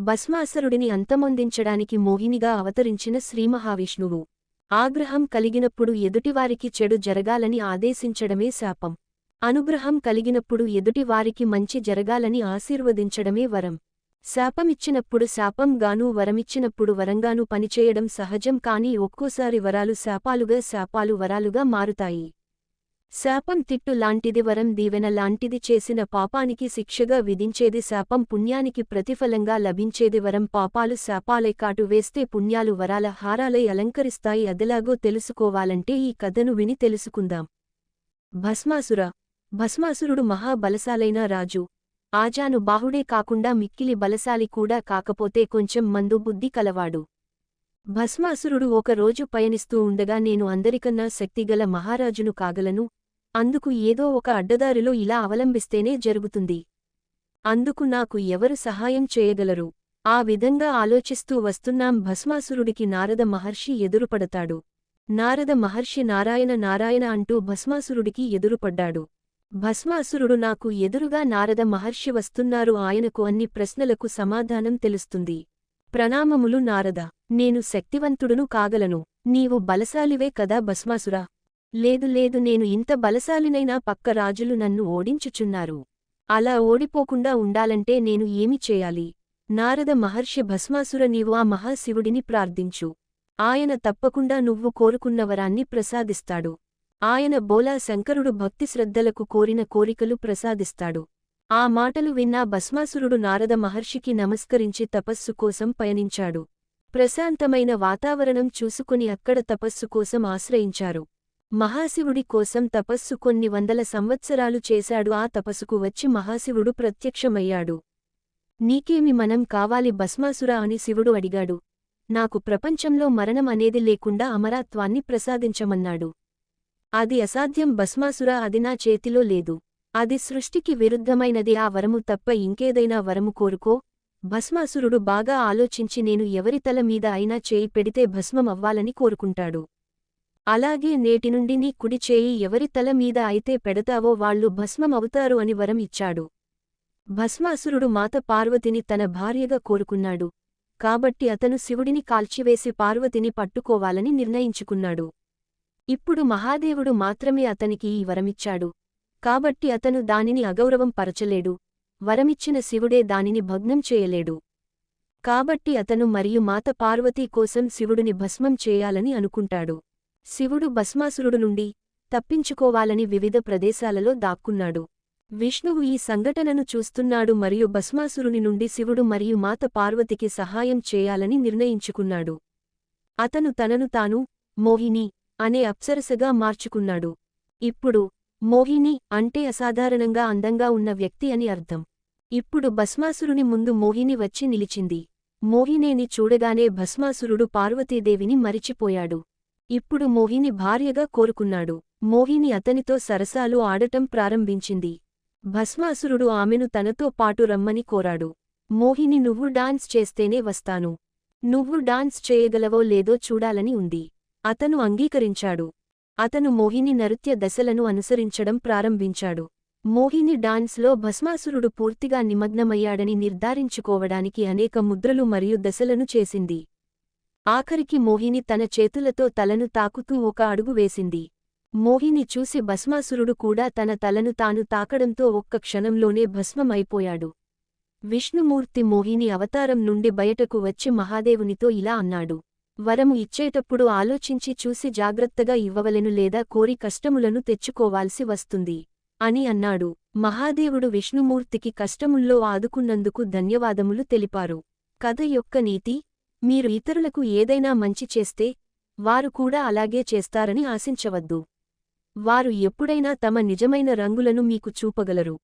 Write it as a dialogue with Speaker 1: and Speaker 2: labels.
Speaker 1: భస్మాసురుడిని అంతమొందించడానికి మోహినిగా అవతరించిన శ్రీమహావిష్ణువు. ఆగ్రహం కలిగినప్పుడు ఎదుటివారికి చెడు జరగాలని ఆదేశించడమే శాపం. అనుగ్రహం కలిగినప్పుడు ఎదుటివారికి మంచి జరగాలని ఆశీర్వదించడమే వరం. శాపమిచ్చినప్పుడు శాపంగానూ వరమిచ్చినప్పుడు వరంగానూ పనిచేయడం సహజం కాని ఒక్కోసారి వరాలు శాపాలుగా శాపాలు వరాలుగా మారుతాయి. శాపం తిట్టు లాంటిది వరం దీవెన లాంటిది చేసిన పాపానికి శిక్షగా విధించేది శాపం పుణ్యానికి ప్రతిఫలంగా లభించేది వరం పాపాలు శాపాలై కాటు వేస్తే పుణ్యాలు వరాల హారాలై అలంకరిస్తాయి అదెలాగో తెలుసుకోవాలంటే ఈ కథను విని తెలుసుకుందాం. భస్మాసుర. భస్మాసురుడు మహాబలశాలైన రాజు. ఆజాను బాహుడే కాకుండా మిక్కిలి బలశాలి కూడా కాకపోతే కొంచెం మందు బుద్ధి కలవాడు. భస్మాసురుడు ఒకరోజు పయనిస్తూ ఉండగా నేను అందరికన్నా శక్తిగల మహారాజును కాగలను అందుకు ఏదో ఒక అడ్డదారిలో ఇలా అవలంబిస్తేనే జరుగుతుంది. అందుకు నాకు ఎవరు సహాయం చేయగలరు? ఆ విధంగా ఆలోచిస్తూ వస్తున్నాం భస్మాసురుడికి నారద మహర్షి ఎదురుపడతాడు. నారద మహర్షి నారాయణ నారాయణ అంటూ భస్మాసురుడికి ఎదురుపడ్డాడు. భస్మాసురుడు నాకు ఎదురుగా నారద మహర్షి వస్తున్నారు ఆయనకు అన్ని ప్రశ్నలకు సమాధానం తెలుస్తుంది. ప్రణామములు నారద నేను శక్తివంతుడును కాగలను నీవు బలశాలివే కదా భస్మాసురా? లేదు లేదు నేను ఇంత బలశాలినైనా పక్క రాజులు నన్ను ఓడించుచున్నారు. అలా ఓడిపోకుండా ఉండాలంటే నేను ఏమి చేయాలి? నారద మహర్షి భస్మాసుర నీవు ఆ మహాశివుడిని ప్రార్థించు. ఆయన తప్పకుండా నువ్వు కోరుకున్నవరాన్ని ప్రసాదిస్తాడు. ఆయన బోలా శంకరుడు భక్తి శ్రద్ధలకు కోరిన కోరికలు ప్రసాదిస్తాడు. ఆ మాటలు విన్నా భస్మాసురుడు నారద మహర్షికి నమస్కరించి తపస్సు కోసం పయనించాడు. ప్రశాంతమైన వాతావరణం చూసుకుని అక్కడ తపస్సు కోసం ఆశ్రయించారు. మహాశివుడి కోసం తపస్సు కొన్ని వందల సంవత్సరాలు చేశాడు. ఆ తపస్సుకు వచ్చి మహాశివుడు ప్రత్యక్షమయ్యాడు. నీకేమి మనం కావాలి భస్మాసురా అని శివుడు అడిగాడు. నాకు ప్రపంచంలో మరణం అనేది లేకుండా అమరాత్వాన్ని ప్రసాదించమన్నాడు. అది అసాధ్యం భస్మాసురా అది నా చేతిలో లేదు. అది సృష్టికి విరుద్ధమైనది. ఆ వరము తప్ప ఇంకేదైనా వరము కోరుకో భస్మాసురుడు బాగా ఆలోచించి నేను ఎవరి తల మీద అయినా చేయి పెడితే భస్మం అవ్వాలని కోరుకుంటాడు. అలాగే నేటి నుండి నీ కుడి చేయి ఎవరి తల మీద అయితే పెడతావో వాళ్ళు భస్మం అవుతారు అని వరం ఇచ్చాడు. భస్మాసురుడు మాత పార్వతిని తన భార్యగా కోరుకున్నాడు. కాబట్టి అతను శివుడిని కాల్చివేసి పార్వతిని పట్టుకోవాలని నిర్ణయించుకున్నాడు. ఇప్పుడు మహాదేవుడు మాత్రమే అతనికి ఈ వరమిచ్చాడు. కాబట్టి అతను దానిని అగౌరవం పరచలేడు. వరమిచ్చిన శివుడే దానిని భగ్నం చేయలేడు. కాబట్టి అతను మరియు మాత పార్వతీ కోసం శివుడిని భస్మం చేయాలని అనుకుంటాడు. శివుడు భస్మాసురుడు నుండి తప్పించుకోవాలని వివిధ ప్రదేశాలలో దాక్కున్నాడు. విష్ణువు ఈ సంఘటనను చూస్తున్నాడు మరియు భస్మాసురుని నుండి శివుడు మరియు మాత పార్వతికి సహాయం చేయాలని నిర్ణయించుకున్నాడు. అతను తనను తాను మోహిని అనే అప్సరసగా మార్చుకున్నాడు. ఇప్పుడు మోహిని అంటే అసాధారణంగా అందంగా ఉన్న వ్యక్తి అని అర్థం. ఇప్పుడు భస్మాసురుని ముందు మోహిని వచ్చి నిలిచింది. మోహినేని చూడగానే భస్మాసురుడు పార్వతీదేవిని మరిచిపోయాడు. ఇప్పుడు మోహిని భార్యగా కోరుకున్నాడు. మోహిని అతనితో సరసాలు ఆడటం ప్రారంభించింది. భస్మాసురుడు ఆమెను తనతో పాటు రమ్మని కోరాడు. మోహిని నువ్వు డాన్స్ చేస్తేనే వస్తాను. నువ్వు డాన్స్ చేయగలవో లేదో చూడాలని ఉంది అతను అంగీకరించాడు. అతను మోహిని నృత్య దశలను అనుసరించడం ప్రారంభించాడు. మోహిని డాన్స్లో భస్మాసురుడు పూర్తిగా నిమగ్నమయ్యాడని నిర్ధారించుకోవడానికి అనేక ముద్రలు మరియు దశలను చేసింది. ఆఖరికి మోహిని తన చేతులతో తలను తాకుతూ ఒక అడుగు వేసింది. మోహిని చూసి భస్మాసురుడు కూడా తన తలను తాను తాకడంతో ఒక్క క్షణంలోనే భస్మమైపోయాడు. విష్ణుమూర్తి మోహిని అవతారం నుండి బయటకు వచ్చి మహాదేవునితో ఇలా అన్నాడు. వరము ఇచ్చేటప్పుడు ఆలోచించి చూసి జాగ్రత్తగా ఇవ్వవలెను లేదా కోరి కష్టములను తెచ్చుకోవాల్సి వస్తుంది. అని అన్నాడు. మహాదేవుడు విష్ణుమూర్తికి కష్టముల్లో ఆదుకున్నందుకు ధన్యవాదములు తెలిపారు. కథ యొక్క నీతి మీరు ఇతరులకు ఏదైనా మంచి చేస్తే వారు కూడా అలాగే చేస్తారని ఆశించవద్దు. వారు ఎప్పుడైనా తమ నిజమైన రంగులను మీకు చూపగలరు.